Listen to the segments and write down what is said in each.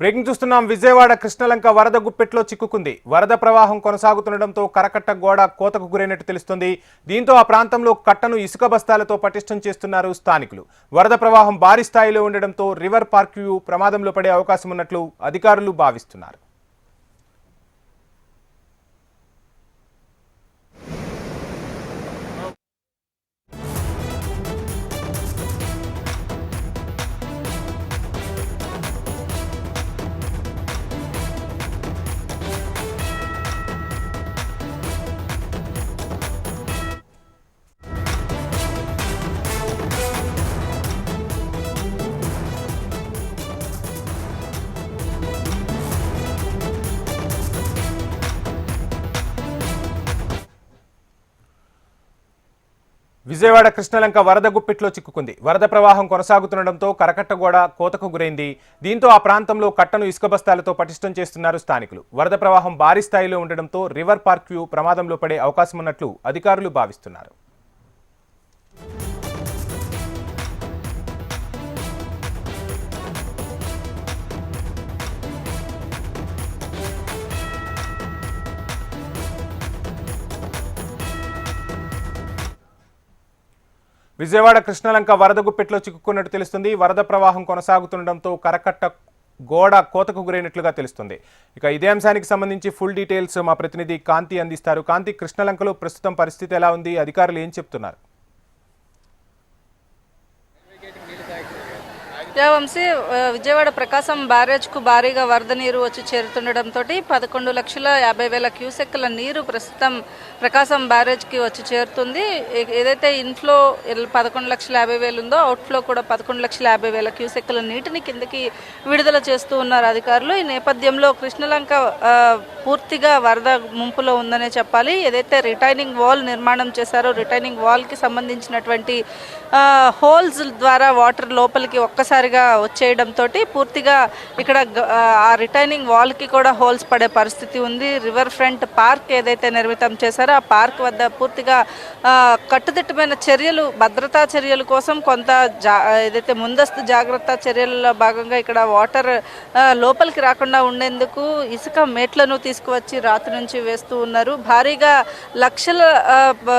Breaking చూస్తున్నాం. విజయవాడ కృష్ణలంక వరద గుప్పెట్లో చిక్కుకుంది. వరద ప్రవాహం కొనసాగుతుండటంతో కరకట్ట గోడ కోతకు గురైనట్టు తెలుస్తుంది. దీంతో ఆ ప్రాంతంలో కట్టను ఇసుక బస్తాలతో పటిష్టం చేస్తున్నారు స్థానికులు. వరద ప్రవాహం భారీ స్థాయిలో ఉండడంతో రివర్ పార్క్ ప్రమాదంలో పడే అవకాశం ఉన్నట్లు అధికారులు భావిస్తున్నారు. విజయవాడ కృష్ణలంక వరద గుప్పిట్లో చిక్కుకుంది. వరద ప్రవాహం కొనసాగుతుండటంతో కరకట్టగోడ కోతకు గురైంది. దీంతో ఆ ప్రాంతంలో కట్టను ఇసుక బస్తాలతో పటిష్టం చేస్తున్నారు స్థానికులు. వరద ప్రవాహం భారీ స్థాయిలో ఉండడంతో రివర్ పార్క్ వ్యూ ప్రమాదంలో పడే అవకాశం ఉన్నట్లు అధికారులు భావిస్తున్నారు. విజయవాడ కృష్ణలంక వరద గుప్పెట్లో చిక్కుకున్నట్టు తెలుస్తుంది. వరద ప్రవాహం కొనసాగుతుండటంతో కరకట్ట గోడ కోతకు గురైనట్లుగా తెలుస్తుంది. ఇక ఇదే అంశానికి సంబంధించి ఫుల్ డీటెయిల్స్ మా ప్రతినిధి కాంతి అందిస్తారు. కాంతి కృష్ణలంకలో ప్రస్తుతం పరిస్థితి ఎలా ఉంది? అధికారులు ఏం చెప్తున్నారు? వంశీ విజయవాడ ప్రకాశం బ్యారేజ్కు భారీగా వరద నీరు వచ్చి చేరుతుండటంతో పదకొండు లక్షల యాభై వేల క్యూసెక్ల నీరు ప్రస్తుతం ప్రకాశం బ్యారేజ్కి వచ్చి చేరుతుంది. ఏదైతే ఇన్ఫ్లో పదకొండు లక్షల యాభై వేలు ఉందో అవుట్ఫ్లో కూడా పదకొండు లక్షల యాభై వేల క్యూసెక్ల నీటిని కిందకి విడుదల చేస్తూ ఉన్నారు అధికారులు. ఈ నేపథ్యంలో కృష్ణలంక పూర్తిగా వరద ముంపులో ఉందనే చెప్పాలి. ఏదైతే రిటైనింగ్ వాల్ నిర్మాణం చేశారో రిటైనింగ్ వాల్కి సంబంధించినటువంటి హోల్స్ ద్వారా వాటర్ లోపలికి ఒక్కసారి ఒక్కసారిగా వచ్చేయడంతో పూర్తిగా ఇక్కడ ఆ, ఆ రిటైనింగ్ వాల్కి కూడా హోల్స్ పడే పరిస్థితి ఉంది. రివర్ ఫ్రంట్ పార్క్ ఏదైతే నిర్మితం చేశారో ఆ పార్క్ వద్ద పూర్తిగా కట్టుదిట్టమైన చర్యలు భద్రతా చర్యల కోసం కొంత జా ఏదైతే ముందస్తు జాగ్రత్త చర్యలలో భాగంగా ఇక్కడ వాటర్ లోపలికి రాకుండా ఉండేందుకు ఇసుక మేట్లను తీసుకువచ్చి రాత్రి నుంచి వేస్తూ ఉన్నారు. భారీగా లక్షల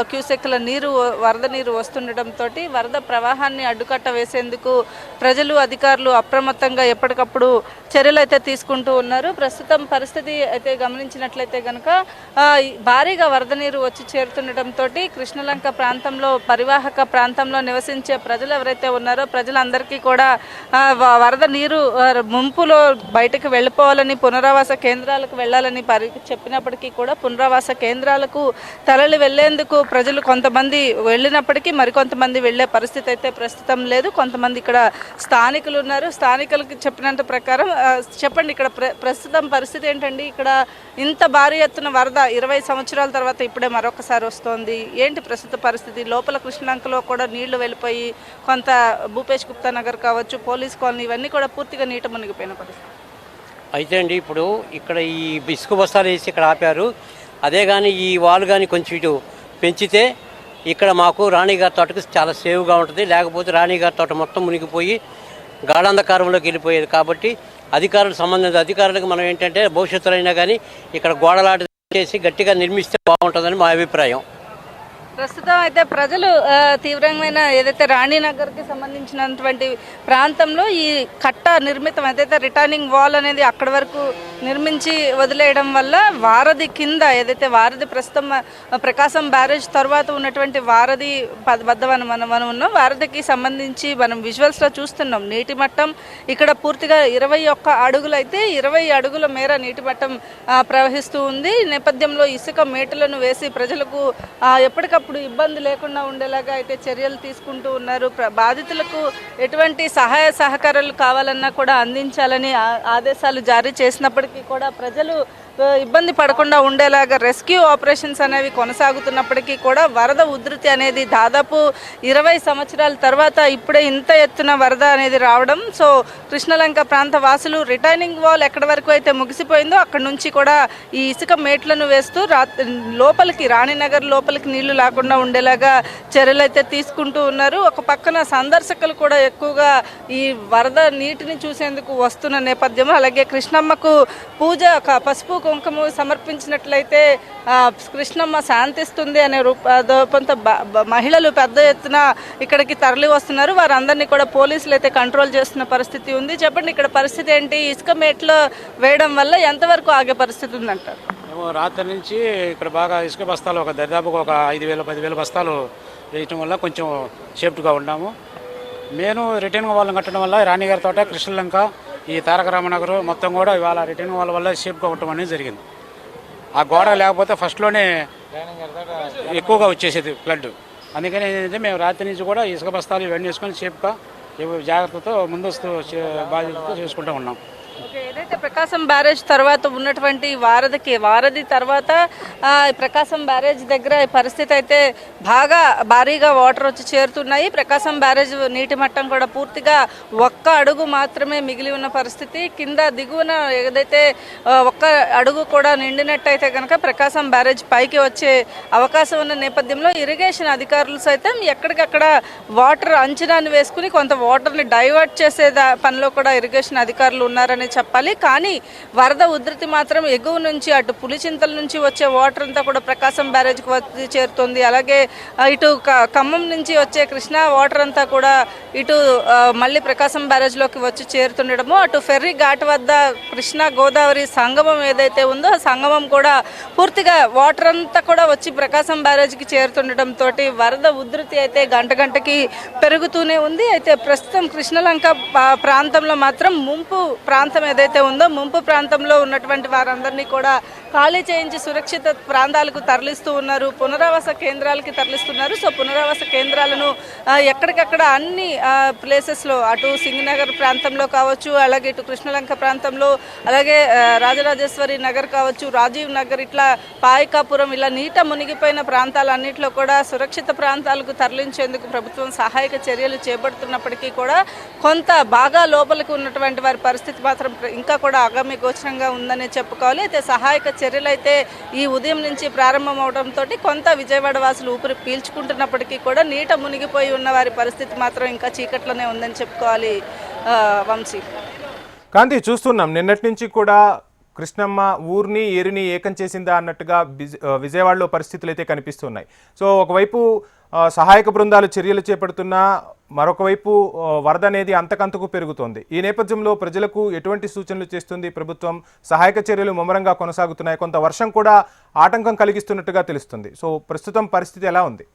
క్యూసెక్ల నీరు వరద నీరు వస్తుండటంతో వరద ప్రవాహాన్ని అడ్డుకట్ట వేసేందుకు ప్రజలు అధికారులు అప్రమత్తంగా ఎప్పటికప్పుడు చర్యలు అయితే తీసుకుంటూ ఉన్నారు. ప్రస్తుతం పరిస్థితి అయితే గమనించినట్లయితే కనుక భారీగా వరద నీరు వచ్చి చేరుతుండటంతో కృష్ణలంక ప్రాంతంలో పరివాహక ప్రాంతంలో నివసించే ప్రజలు ఎవరైతే ఉన్నారో ప్రజలందరికీ కూడా వరద నీరు ముంపులో బయటకు వెళ్ళిపోవాలని పునరావాస కేంద్రాలకు వెళ్ళాలని పరి చెప్పినప్పటికీ కూడా పునరావాస కేంద్రాలకు తరలి వెళ్ళేందుకు ప్రజలు కొంతమంది వెళ్ళినప్పటికీ మరికొంతమంది వెళ్ళే పరిస్థితి అయితే ప్రస్తుతం లేదు. కొంతమంది ఇక్కడ స్థానికులు ఉన్నారు. స్థానికులకు చెప్పినంత ప్రకారం చెప్పండి ఇక్కడ ప్ర ప్రస్తుతం పరిస్థితి ఏంటండి? ఇక్కడ ఇంత భారీ ఎత్తున వరద ఇరవై సంవత్సరాల తర్వాత ఇప్పుడే మరొకసారి వస్తోంది. ఏంటి ప్రస్తుత పరిస్థితి? లోపల కృష్ణాంకలో కూడా నీళ్ళు వెళ్ళిపోయి కొంత భూపేష్ గుప్తా నగర్ కావచ్చు పోలీస్ కాలనీ ఇవన్నీ కూడా పూర్తిగా నీట మునిగిపోయిన పరిస్థితి. అయితే అండి ఇప్పుడు ఇక్కడ ఈ ఇసుక బస్తాలు వేసి ఇక్కడ ఆపారు. అదే కానీ ఈ వాళ్ళు కానీ కొంచెం ఇటు పెంచితే ఇక్కడ మాకు రాణిగారి తోటకు చాలా సేవ్గా ఉంటుంది. లేకపోతే రాణిగారి తోట మొత్తం మునిగిపోయి గాఢాంధకారంలోకి వెళ్ళిపోయేది. కాబట్టి అధికారులు సంబంధించిన అధికారులకు మనం ఏంటంటే భవిష్యత్తులో అయినా కానీ ఇక్కడ గోడలాట చేసి గట్టిగా నిర్మిస్తే బాగుంటుందని మా అభిప్రాయం. ప్రస్తుతం అయితే ప్రజలు తీవ్రమైన ఏదైతే రాణినగర్కి సంబంధించినటువంటి ప్రాంతంలో ఈ కట్ట నిర్మితం ఏదైతే రిటర్నింగ్ వాల్ అనేది అక్కడి వరకు నిర్మించి వదిలేయడం వల్ల వారధి కింద ఏదైతే వారధి ప్రస్తుతం ప్రకాశం బ్యారేజ్ తర్వాత ఉన్నటువంటి వారధి పద- వద్ద మనం మనం మనం ఉన్నాం. వారధికి సంబంధించి మనం విజువల్స్లో చూస్తున్నాం. నీటి మట్టం ఇక్కడ పూర్తిగా ఇరవై ఒక్క అడుగులైతే ఇరవై అడుగుల మేర నీటి మట్టం ప్రవహిస్తూ ఉంది. నేపథ్యంలో ఇసుక మేటలను వేసి ప్రజలకు ఎప్పటికప్పుడు ఇప్పుడు ఇబ్బంది లేకుండా ఉండేలాగా అయితే చర్యలు తీసుకుంటూ ఉన్నారు. బాధితులకు ఎటువంటి సహాయ సహకారాలు కావాలన్నా కూడా అందించాలని ఆ- ఆదేశాలు జారీ చేసినప్పటికీ కూడా ప్రజలు ఇబ్బంది పడకుండా ఉండేలాగా రెస్క్యూ ఆపరేషన్స్ అనేవి కొనసాగుతున్నప్పటికీ కూడా వరద ఉధృతి అనేది దాదాపు ఇరవై సంవత్సరాల తర్వాత ఇప్పుడే ఇంత ఎత్తున వరద అనేది రావడం. సో కృష్ణలంక ప్రాంత వాసులు రిటైనింగ్ వాల్ ఎక్కడి వరకు అయితే ముగిసిపోయిందో అక్కడ నుంచి కూడా ఈ ఇసుక మేట్లను వేస్తూ రా లోపలికి రాణినగర్ లోపలికి నీళ్ళు లేకుండా రాకుండా ఉండేలాగా చర్యలు అయితే తీసుకుంటూ ఉన్నారు. ఒక పక్కన సందర్శకులు కూడా ఎక్కువగా ఈ వరద నీటిని చూసేందుకు వస్తున్న నేపథ్యం. అలాగే కృష్ణమ్మకు పూజ ఒక పసుపు కుంకుమ సమర్పించినట్లయితే కృష్ణమ్మ శాంతిస్తుంది అనే రూపంతో బ- మహిళలు పెద్ద ఎత్తున ఇక్కడికి తరలి వస్తున్నారు. వారందరినీ కూడా పోలీసులు అయితే కంట్రోల్ చేస్తున్న పరిస్థితి ఉంది. చెప్పండి ఇక్కడ పరిస్థితి ఏంటి? ఇసుక మేట్లో వేయడం వల్ల ఎంతవరకు ఆగే పరిస్థితి ఉందంటారు? మేము రాత్రి నుంచి ఇక్కడ బాగా ఇసుక బస్తాలు ఒక దరిదాపుగా ఒక ఐదు వేల పదివేల బస్తాలు వేయటం వల్ల కొంచెం సేఫ్ట్గా ఉన్నాము. నేను రిటర్న్ వాళ్ళని కట్టడం వల్ల రాణిగారి తోట కృష్ణలంక ఈ తారక రామనగర్ మొత్తం కూడా ఇవాళ రిటర్న్ వాళ్ళ వల్ల షేప్గా ఉండటం అనేది జరిగింది. ఆ గోడ లేకపోతే ఫస్ట్లోనే ఎక్కువగా వచ్చేసేది ఫ్లడ్ అందుకని ఏంటంటే మేము రాత్రి నుంచి కూడా ఇసుక బస్తాలు ఇవన్నీ వేసుకొని షేప్గా జాగ్రత్తతో ముందస్తు చే- బాధ్యతతో చేసుకుంటూ ఉన్నాం. ఏదైతే ప్రకాశం బ్యారేజ్ తర్వాత ఉన్నటువంటి వారధికి వారధి తర్వాత ప్రకాశం బ్యారేజ్ దగ్గర పరిస్థితి అయితే బాగా భారీగా వాటర్ వచ్చి చేరుతున్నాయి. ప్రకాశం బ్యారేజ్ నీటి మట్టం కూడా పూర్తిగా ఒక్క అడుగు మాత్రమే మిగిలి ఉన్న పరిస్థితి. కింద దిగువన ఏదైతే ఒక్క అడుగు కూడా నిండినట్టయితే కనుక ప్రకాశం బ్యారేజ్ పైకి వచ్చే అవకాశం ఉన్న నేపథ్యంలో ఇరిగేషన్ అధికారులు సైతం ఎక్కడికక్కడ వాటర్ అంచనాన్ని వేసుకుని కొంత వాటర్ని డైవర్ట్ చేసే దా- పనిలో కూడా ఇరిగేషన్ అధికారులు ఉన్నారని చెప్పాలి కానీ వరద ఉధృతి మాత్రం ఎగువ నుంచి అటు పులిచింతల నుంచి వచ్చే వాటర్ అంతా కూడా ప్రకాశం బ్యారేజ్కి వచ్చి చేరుతుంది. అలాగే ఇటు క- ఖమ్మం నుంచి వచ్చే కృష్ణా వాటర్ అంతా కూడా ఇటు మళ్ళీ ప్రకాశం బ్యారేజ్లోకి వచ్చి చేరుతుండడము. అటు ఫెర్రీ ఘాట్ వద్ద కృష్ణా గోదావరి సంగమం ఏదైతే ఉందో ఆ సంగమం కూడా పూర్తిగా వాటర్ అంతా కూడా వచ్చి ప్రకాశం బ్యారేజ్కి చేరుతుండటంతో వరద ఉధృతి అయితే గంట గంటకి పెరుగుతూనే ఉంది. అయితే ప్రస్తుతం కృష్ణలంక ప్రాంతంలో మాత్రం ముంపు ప్రాంతం ఏదైతే ఉందో ముంపు ప్రాంతంలో ఉన్నటువంటి వారందరినీ కూడా ఖాళీ చేయించి సురక్షిత ప్రాంతాలకు తరలిస్తూ ఉన్నారు. పునరావాస కేంద్రాలకి తరలిస్తున్నారు. సో పునరావాస కేంద్రాలను ఎక్కడికక్కడ అన్ని ప్లేసెస్లో అటు సింగనగర్ ప్రాంతంలో కావచ్చు అలాగే ఇటు కృష్ణలంక ప్రాంతంలో అలాగే రాజరాజేశ్వరి నగర్ కావచ్చు రాజీవ్ నగర్ ఇట్లా పాయకాపురం ఇలా నీట మునిగిపోయిన ప్రాంతాలన్నింటిలో కూడా సురక్షిత ప్రాంతాలకు తరలించేందుకు ప్రభుత్వం సహాయక చర్యలు చేపడుతున్నప్పటికీ కూడా కొంత బాగా లోపలికి ఉన్నటువంటి వారి పరిస్థితి మాత్రం ఇంకా కూడా ఆగమ్య గోచరంగా ఉందనే చెప్పుకోవాలి. అయితే సహాయక చర్యలు అయితే ఈ ఉదయం నుంచి ప్రారంభం అవడంతో కొంత విజయవాడ వాసులు ఊపిరి పీల్చుకుంటున్నప్పటికీ కూడా నీట మునిగిపోయి ఉన్న వారి పరిస్థితి మాత్రం ఇంకా చీకట్లోనే ఉందని చెప్పుకోవాలి వంశీ. కాంతి చూస్తున్నాం. నిన్నటి నుంచి కూడా కృష్ణమ్మ ఊరిని ఏరిని ఏకం చేసిందా అన్నట్టుగా బిజ్- విజయవాడలో పరిస్థితులు అయితే కనిపిస్తున్నాయి. సో ఒకవైపు సహాయక బృందాలు చర్యలు చేపడుతున్నా మరొకవైపు వరద అనేది అంతకంతకు పెరుగుతోంది. ఈ నేపథ్యంలో ప్రజలకు ఎటువంటి సూచనలు చేస్తుంది? ప్రభుత్వం సహాయక చర్యలు ముమ్మరంగా కొనసాగుతున్నాయి. కొంత వర్షం కూడా ఆటంకం కలిగిస్తున్నట్టుగా తెలుస్తుంది. సో ప్రస్తుతం పరిస్థితి ఎలా ఉంది?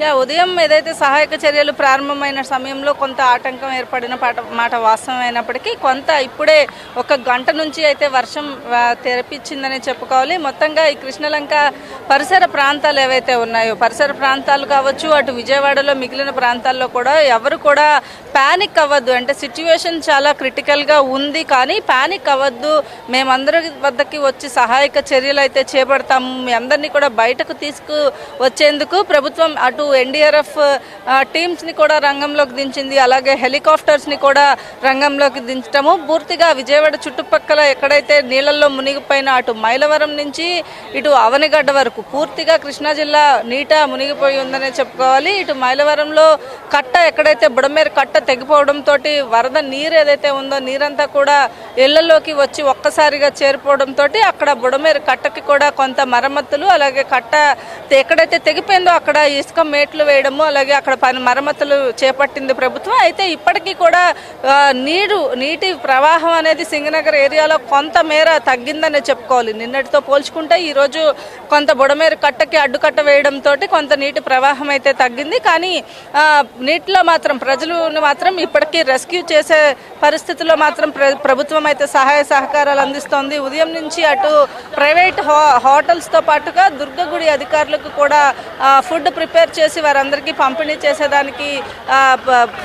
యా ఉదయం ఏదైతే సహాయక చర్యలు ప్రారంభమైన సమయంలో కొంత ఆటంకం ఏర్పడిన పాట మాట వాస్తవమైనప్పటికీ కొంత ఇప్పుడే ఒక గంట నుంచి అయితే వర్షం తెరపించిందని చెప్పుకోవాలి. మొత్తంగా ఈ కృష్ణలంక పరిసర ప్రాంతాలు ఏవైతే ఉన్నాయో పరిసర ప్రాంతాలు కావచ్చు అటు విజయవాడలో మిగిలిన ప్రాంతాల్లో కూడా ఎవరు కూడా ప్యానిక్ అవ్వద్దు. అంటే సిచ్యువేషన్ చాలా క్రిటికల్గా ఉంది కానీ ప్యానిక్ అవ్వద్దు. మేమందరి వద్దకి వచ్చి సహాయక చర్యలు అయితే చేపడతాము. మీ అందరినీ కూడా బయటకు తీసుకు వచ్చేందుకు ప్రభుత్వం అటు ఎన్డీఆర్ఎఫ్ టీమ్స్ని కూడా రంగంలోకి దించింది. అలాగే హెలికాప్టర్స్ని కూడా రంగంలోకి దించడము పూర్తిగా విజయవాడ చుట్టుపక్కల ఎక్కడైతే నీళ్ళల్లో మునిగిపోయిన అటు మైలవరం నుంచి ఇటు అవనిగడ్డ వరకు పూర్తిగా కృష్ణా జిల్లా నీట మునిగిపోయి ఉందనే చెప్పుకోవాలి. ఇటు మైలవరంలో కట్ట ఎక్కడైతే బుడమేరు కట్ట తెగిపోవడంతో వరద నీరు ఏదైతే ఉందో నీరంతా కూడా ఇళ్ళలోకి వచ్చి ఒక్కసారిగా చేరిపోవడంతో అక్కడ బుడమేరు కట్టకి కూడా కొంత మరమ్మతులు అలాగే కట్ట ఎక్కడైతే తెగిపోయిందో అక్కడ ఇసుక మేట్లు వేయడము అలాగే అక్కడ పని మరమ్మతులు చేపట్టింది ప్రభుత్వం. అయితే ఇప్పటికీ కూడా నీరు నీటి ప్రవాహం అనేది సింగనగర్ ఏరియాలో కొంత మేర తగ్గిందనే చెప్పుకోవాలి. నిన్నటితో పోల్చుకుంటే ఈరోజు కొంత బుడమేర కట్టకి అడ్డుకట్ట వేయడంతో కొంత నీటి ప్రవాహం అయితే తగ్గింది. కానీ నీటిలో మాత్రం ప్రజలను మాత్రం ఇప్పటికీ రెస్క్యూ చేసే పరిస్థితుల్లో మాత్రం ప్ర ప్రభుత్వం అయితే సహాయ సహకారాలు అందిస్తోంది. ఉదయం నుంచి అటు ప్రైవేట్ హో హోటల్స్తో పాటుగా దుర్గగుడి అధికారులకు కూడా ఫుడ్ ప్రిపేర్ చేసి చేసి వారందరికీ పంపిణీ చేసేదానికి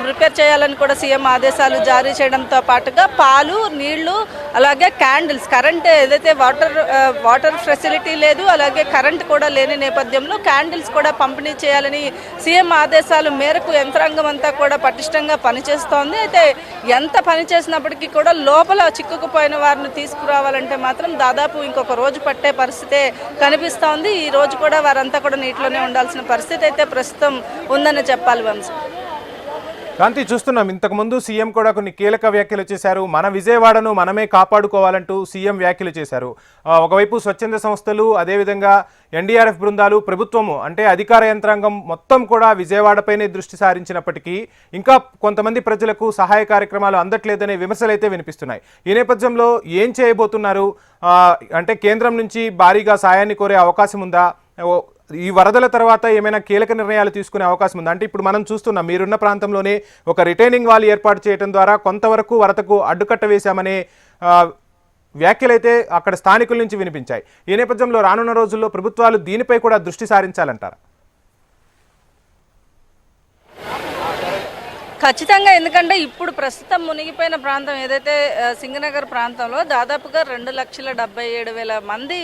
ప్రిపేర్ చేయాలని కూడా సీఎం ఆదేశాలు జారీ చేయడంతో పాటుగా పాలు నీళ్ళు అలాగే క్యాండిల్స్ కరెంట్ ఏదైతే వాటర్ వాటర్ ఫెసిలిటీ లేదు అలాగే కరెంట్ కూడా లేని నేపథ్యంలో క్యాండిల్స్ కూడా పంపిణీ చేయాలని సీఎం ఆదేశాల మేరకు యంత్రాంగం అంతా కూడా పటిష్టంగా పనిచేస్తోంది. అయితే ఎంత పని చేసినప్పటికీ కూడా లోపల చిక్కుకుపోయిన వారిని తీసుకురావాలంటే మాత్రం దాదాపు ఇంకొక రోజు పట్టే పరిస్థితే కనిపిస్తోంది. ఈ రోజు కూడా వారంతా కూడా నీటిలోనే ఉండాల్సిన పరిస్థితి అయితే ప్రస్తుతం ఉందని చెప్పాలి వంశీ. కాంతి చూస్తున్నాం. ఇంతకుముందు సీఎం కూడా కొన్ని కీలక వ్యాఖ్యలు చేశారు. మన విజయవాడను మనమే కాపాడుకోవాలంటూ సీఎం వ్యాఖ్యలు చేశారు. ఒకవైపు స్వచ్ఛంద సంస్థలు అదేవిధంగా ఎన్డీఆర్ఎఫ్ బృందాలు ప్రభుత్వము అంటే అధికార యంత్రాంగం మొత్తం కూడా విజయవాడపైనే దృష్టి సారించినప్పటికీ ఇంకా కొంతమంది ప్రజలకు సహాయ కార్యక్రమాలు అందట్లేదనే విమర్శలు అయితే వినిపిస్తున్నాయి. ఈ నేపథ్యంలో ఏం చేయబోతున్నారు? అంటే కేంద్రం నుంచి భారీగా సాయాన్ని కోరే అవకాశం ఉందా? ఓ, ఈ వరదల తర్వాత ఏమైనా కీలక నిర్ణయాలు తీసుకునే అవకాశం ఉందా? అంటే ఇప్పుడు మనం చూస్తున్నాం మీరున్న ప్రాంతంలోనే ఒక రిటైనింగ్ వాల్ ఏర్పాటు చేయడం ద్వారా కొంతవరకు వరదకు అడ్డుకట్ట వేశామనే వ్యాఖ్యలైతే అక్కడ స్థానికుల నుంచి వినిపించాయి. ఈ నేపథ్యంలో రానున్న రోజుల్లో ప్రభుత్వాలు దీనిపై కూడా దృష్టి సారించాలంటారా? ఖచ్చితంగా ఎందుకంటే ఇప్పుడు ప్రస్తుతం మునిగిపోయిన ప్రాంతం ఏదైతే సింగనగర్ ప్రాంతంలో దాదాపుగా రెండు లక్షల డెబ్బై ఏడు వేల మంది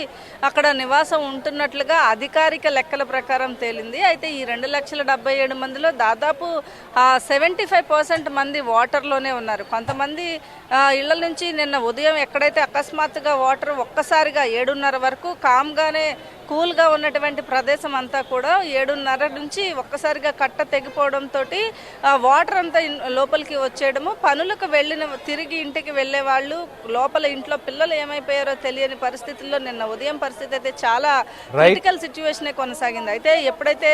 అక్కడ నివాసం ఉంటున్నట్లుగా అధికారిక లెక్కల ప్రకారం తేలింది. అయితే ఈ రెండు లక్షల డెబ్బై ఏడు మందిలో దాదాపు సెవెంటీ ఫైవ్ పర్సెంట్ మంది వాటర్లోనే ఉన్నారు. కొంతమంది ఇళ్ళ నుంచి నిన్న ఉదయం ఎక్కడైతే అకస్మాత్తుగా వాటర్ ఒక్కసారిగా ఏడున్నర వరకు కామ్గానే కూల్గా ఉన్నటువంటి ప్రదేశం అంతా కూడా ఏడున్నర నుంచి ఒక్కసారిగా కట్ట తెగిపోవడంతో వాటర్ అంతా లోపలికి వచ్చేయడము. పనులకు వెళ్ళిన తిరిగి ఇంటికి వెళ్ళే వాళ్ళు లోపల ఇంట్లో పిల్లలు ఏమైపోయారో తెలియని పరిస్థితుల్లో నిన్న ఉదయం పరిస్థితి అయితే చాలా క్రిటికల్ సిచ్యువేషనే కొనసాగింది. అయితే ఎప్పుడైతే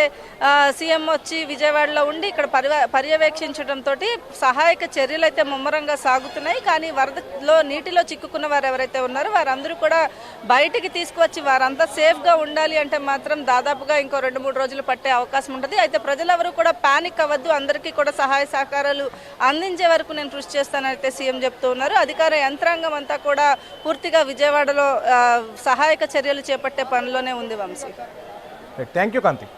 సీఎం వచ్చి విజయవాడలో ఉండి ఇక్కడ పర్యవేక్షించడంతో సహాయక చర్యలు అయితే ముమ్మరంగా సాగుతున్నాయి. కానీ వరదలో నీటిలో చిక్కుకున్న వారు ఎవరైతే ఉన్నారో వారందరూ కూడా బయటికి తీసుకువచ్చి వారంతా సేఫ్గా ఉండాలి అంటే మాత్రం దాదాపుగా ఇంకో రెండు మూడు రోజులు పట్టే అవకాశం ఉంటుంది. అయితే ప్రజలెవరూ కూడా పానిక్ అవ్వద్దు. అందరికీ కూడా సహాయ సహకారాలు అందించే వరకు నేను కృషి చేస్తానైతే సీఎం చెప్తూ ఉన్నారు. అధికార యంత్రాంగం అంతా కూడా పూర్తిగా విజయవాడలో సహాయక చర్యలు చేపట్టే పనిలోనే ఉంది వంశీ. Thank you Kanthi